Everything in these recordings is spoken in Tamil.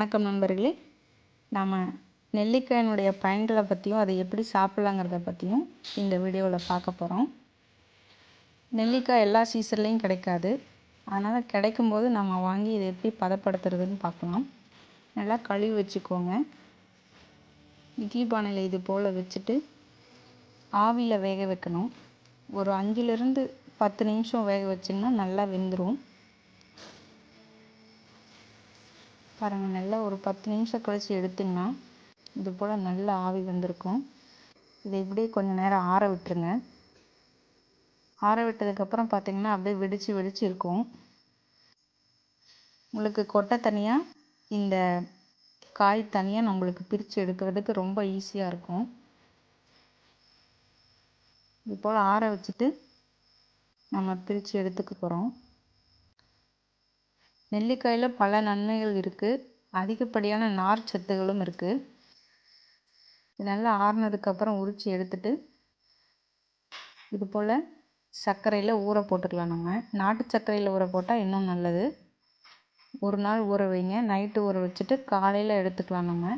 வணக்கம் நண்பர்களே. நாம் நெல்லிக்காயினுடைய பயன்களை பற்றியும் அதை எப்படி சாப்பிட்லாங்கிறத பற்றியும் இந்த வீடியோவில் பார்க்க போகிறோம் நெல்லிக்காய் எல்லா சீசன்லேயும் கிடைக்காது. அதனால் கிடைக்கும்போது நம்ம வாங்கி இதை எப்படி பதப்படுத்துறதுன்னு பார்க்கலாம். நல்லா கழுவி வச்சுக்கோங்க. இட்லி பானையில் இது போல் வச்சுட்டு ஆவியில் வேக வைக்கணும். ஒரு அஞ்சுலேருந்து பத்து நிமிஷம் வேக வச்சிங்கன்னா நல்லா வெந்துடும் பாருங்கள் நல்லா ஒரு பத்து நிமிஷம் கழித்து எடுத்திங்கன்னா இது போல் நல்லா ஆவி வந்திருக்கும். இதை இப்படியே கொஞ்சம் நேரம் ஆற விட்டுருங்க. ஆற விட்டதுக்கப்புறம் பார்த்திங்கன்னா அப்படியே வெடித்து வெடித்து இருக்கும். உங்களுக்கு கொட்டை தனியாக இந்த காய் தனியாக நம்மளுக்கு பிரித்து எடுக்கிறதுக்கு ரொம்ப ஈஸியாக இருக்கும். இது போல் ஆற வச்சுட்டு நம்ம பிரித்து எடுத்துக்க போகிறோம் நெல்லிக்காயில் பல நன்மைகள் இருக்குது அதிகப்படியான நார்ச்சத்துகளும் இருக்குது நல்லா ஆறுனதுக்கப்புறம் உரித்து எடுத்துட்டு இது போல் சர்க்கரையில் ஊற போட்டுக்கலாம் நம்ம நாட்டு சர்க்கரையில் ஊற போட்டால் இன்னும் நல்லது. ஒரு நாள் ஊற வைங்க. நைட்டு ஊற வச்சுட்டு காலையில் எடுத்துக்கலாம் நம்ம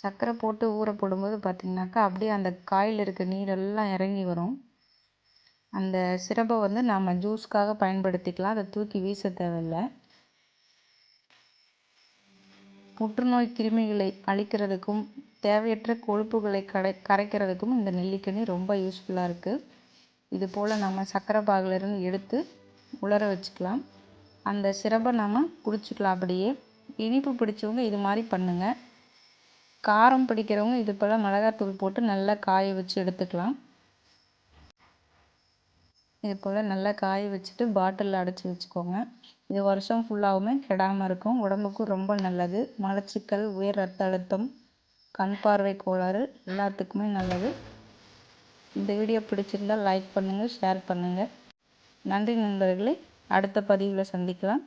சர்க்கரை போட்டு ஊற போடும்போது பார்த்திங்கனாக்கா அப்படியே அந்த காயில் இருக்க நீரெல்லாம் இறங்கி வரும். அந்த சிரப்பை வந்து நம்ம ஜூஸ்க்காக பயன்படுத்திக்கலாம். அதை தூக்கி வீச தேவையில்லை. புற்றுநோய் கிருமிகளை அழிக்கிறதுக்கும் தேவையற்ற கொழுப்புகளை கடை கரைக்கிறதுக்கும் இந்த நெல்லிக்கனி ரொம்ப யூஸ்ஃபுல்லாக இருக்குது இது போல் நம்ம சர்க்கரை பாகிலிருந்து எடுத்து உலர வச்சுக்கலாம். அந்த சிரப்பை நம்ம குடிச்சிக்கலாம் அப்படியே. இனிப்பு பிடிச்சவங்க இது மாதிரி பண்ணுங்கள் காரம் பிடிக்கிறவங்க இது போல் மிளகாத்தூள் போட்டு நல்லா காய வச்சு எடுத்துக்கலாம். இது போல் நல்லா காய வச்சுட்டு பாட்டிலில் அடைச்சி வச்சுக்கோங்க. இது வருஷம் ஃபுல்லாகவுமே கெடாமல் இருக்கும். உடம்புக்கும் ரொம்ப நல்லது. மலச்சிக்கல் உயர் ரத்த அழுத்தம் கண் பார்வை கோளாறு எல்லாத்துக்குமே நல்லது. இந்த வீடியோ பிடிச்சிருந்தால் லைக் பண்ணுங்கள் ஷேர் பண்ணுங்கள் நன்றி நண்பர்களே. அடுத்த பதிவில் சந்திக்கலாம்.